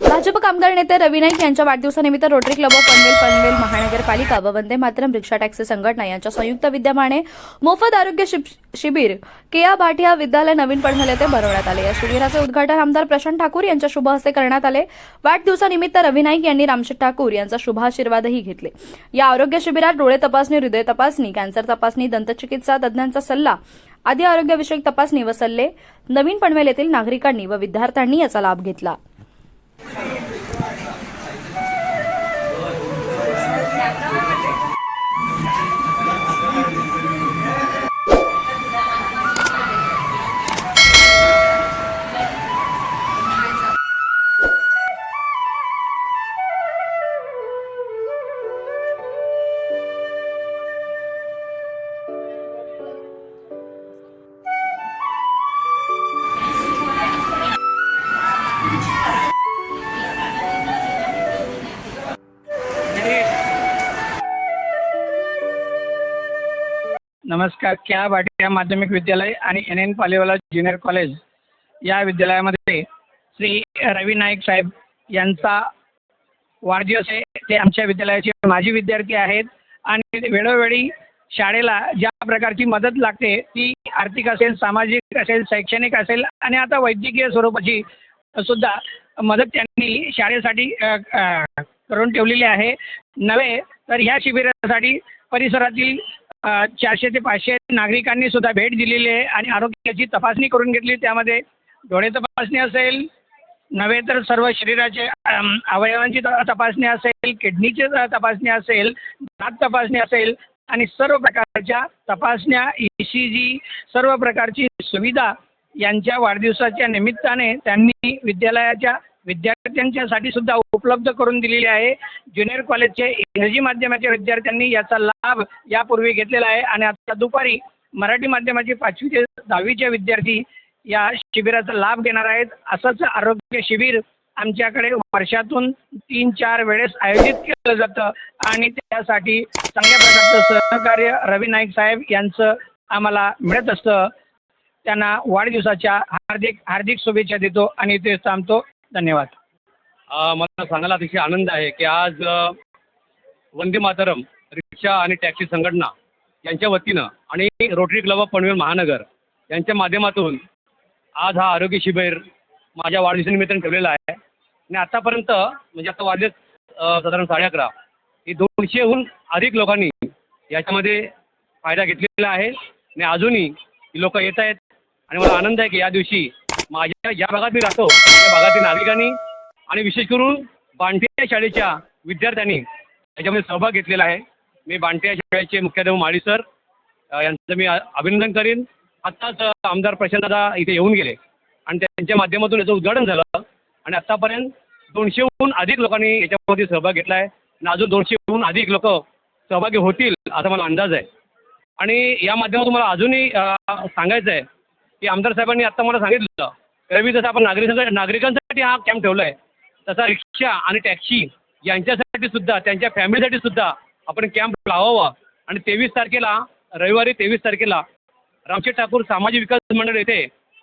भाजप कामगार नेते रवी नाईक यांच्या वाढदिवसानिमित्त Rotary Club of Panvel Panvel महानगरपालिका व वंदे मातरम रिक्षा टॅक्सी संघटना यांच्या संयुक्त विद्यमाने मोफत आरोग्य शिब- शिबिर केया भाटिया विद्यालय नवीन पडमल येथे भरवण्यात आले. या शिबिराचे उद्घाटन आमदार प्रशांत ठाकूर यांच्या शुभ हस्ते करण्यात आले. वाढदिवसानिमित्त रवी नाईक यांनी रामशेठ ठाकूर यांचा शुभाशीर्वादही घेतले. या आरोग्य शिबिरात डोळे तपासणी हृदय तपासणी कॅन्सर तपासणी दंतचिकित्सा तज्ज्ञांचा सल्ला आदी आरोग्यविषयक तपासणी व सल्ले नवीन पनवेल येथील नागरिकांनी व विद्यार्थ्यांनी याचा लाभ घेतला. नमस्कार क्या भाटिया माध्यमिक विद्यालय आणि N N Palewala junior college या विद्यालयामध्ये श्री रवी नाईक साहेब यांचा वाढदिवस आहे. ते आमच्या विद्यालयाचे माजी विद्यार्थी आहेत आणि वेळोवेळी शाळेला ज्या प्रकारची मदत लागते ती आर्थिक असेल सामाजिक असेल शैक्षणिक असेल आणि आता वैद्यकीय स्वरूपाची सुद्धा मदत त्यांनी शाळेसाठी करून ठेवलेली आहे. नव्हे तर ह्या शिबिरासाठी परिसरातील चारशे ते पाचशे नागरिकांनी सुद्धा भेट दिलेली आहे आणि आरोग्याची तपासणी करून घेतली त्यामध्ये. डोळे तपासणी असेल नव्हे तर सर्व शरीराचे अवयवांची त- तपासणी असेल किडनीची तपासणी असेल दात तपासणी असेल आणि सर्व प्रकारच्या तपासण्या ई सी जी सर्व प्रकारची सुविधा यांच्या वाढदिवसाच्या निमित्ताने त्यांनी विद्यालयाच्या विद्यार्थ्यांच्यासाठी सुद्धा उपलब्ध करून दिलेली आहे. ज्युनियर कॉलेजचे इंग्रजी माध्यमाच्या विद्यार्थ्यांनी याचा लाभ यापूर्वी घेतलेला आहे. आणि आता दुपारी मराठी माध्यमाचे पाचवी ते दहावीचे विद्यार्थी या शिबिराचा लाभ घेणार आहेत. असंच आरोग्य शिबिर आमच्याकडे वर्षातून तीन चार वेळेस आयोजित केलं जातं. आणि त्यासाठी चांगल्या प्रकारचं सहकार्य रवी नाईक साहेब यांचं आम्हाला मिळत असतं. त्यांना वाढदिवसाच्या हार्दिक हार्दिक शुभेच्छा देतो आणि ते थांबतो. धन्यवाद. मला सांगायला अतिशय आनंद आहे की आज वंदे मातरम रिक्षा आणि टॅक्सी संघटना यांच्या वतीनं आणि रोटरी क्लब ऑफ पनवेल महानगर यांच्या माध्यमातून आज हा आरोग्य शिबिर माझ्या वाढदिवसानिमित्ताने ठेवलेला आहे. आणि आतापर्यंत म्हणजे आता वाजलेत साधारण साडे अकरा ही दोनशेहून अधिक लोकांनी याच्यामध्ये फायदा घेतलेला आहे. आणि अजूनही लोक येत आहेत. आणि मला आनंद आहे की या दिवशी माझ्या ज्या भागात मी राहतो. त्या भागातील नागरिकांनी आणि विशेष करून बांटिया शाळेच्या विद्यार्थ्यांनी याच्यामध्ये सहभाग घेतलेला आहे. मी बांटिया शाळेचे मुख्याध्यापक माळी सर यांचं मी अभिनंदन करीन. आत्ताच आमदार प्रशांतदा इथे येऊन गेले आणि त्यांच्या माध्यमातून याचं उद्घाटन झालं. आणि आत्तापर्यंत दोनशेहून अधिक लोकांनी याच्यामध्ये सहभाग घेतला आहे आणि अजून दोनशेहून अधिक लोक सहभागी होतील असा मला अंदाज आहे. आणि या माध्यमातून मला अजूनही सांगायचं आहे की आमदार साहेबांनी आत्ता मला सांगितलं रवी जसं आपण नागरिकांसाठी नागरिकांसाठी हा कॅम्प ठेवला आहे तसा रिक्षा आणि टॅक्सी यांच्यासाठी सुद्धा त्यांच्या फॅमिलीसाठी सुद्धा आपण कॅम्प लावावा. आणि तेवीस तारखेला रविवारी तेवीस तारखेला रामशेठ ठाकूर सामाजिक विकास मंडळ येथे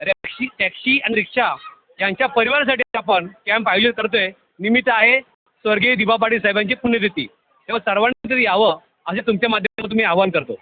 रॅक्सी टॅक्सी आणि रिक्षा यांच्या परिवारासाठी आपण कॅम्प आयोजित करतोय. निमित्त आहे स्वर्गीय दिबा पाटील साहेबांची पुण्यतिथी. तेव्हा सर्वांनी तरी यावं असे तुमच्या माध्यमातून मी आवाहन करतो.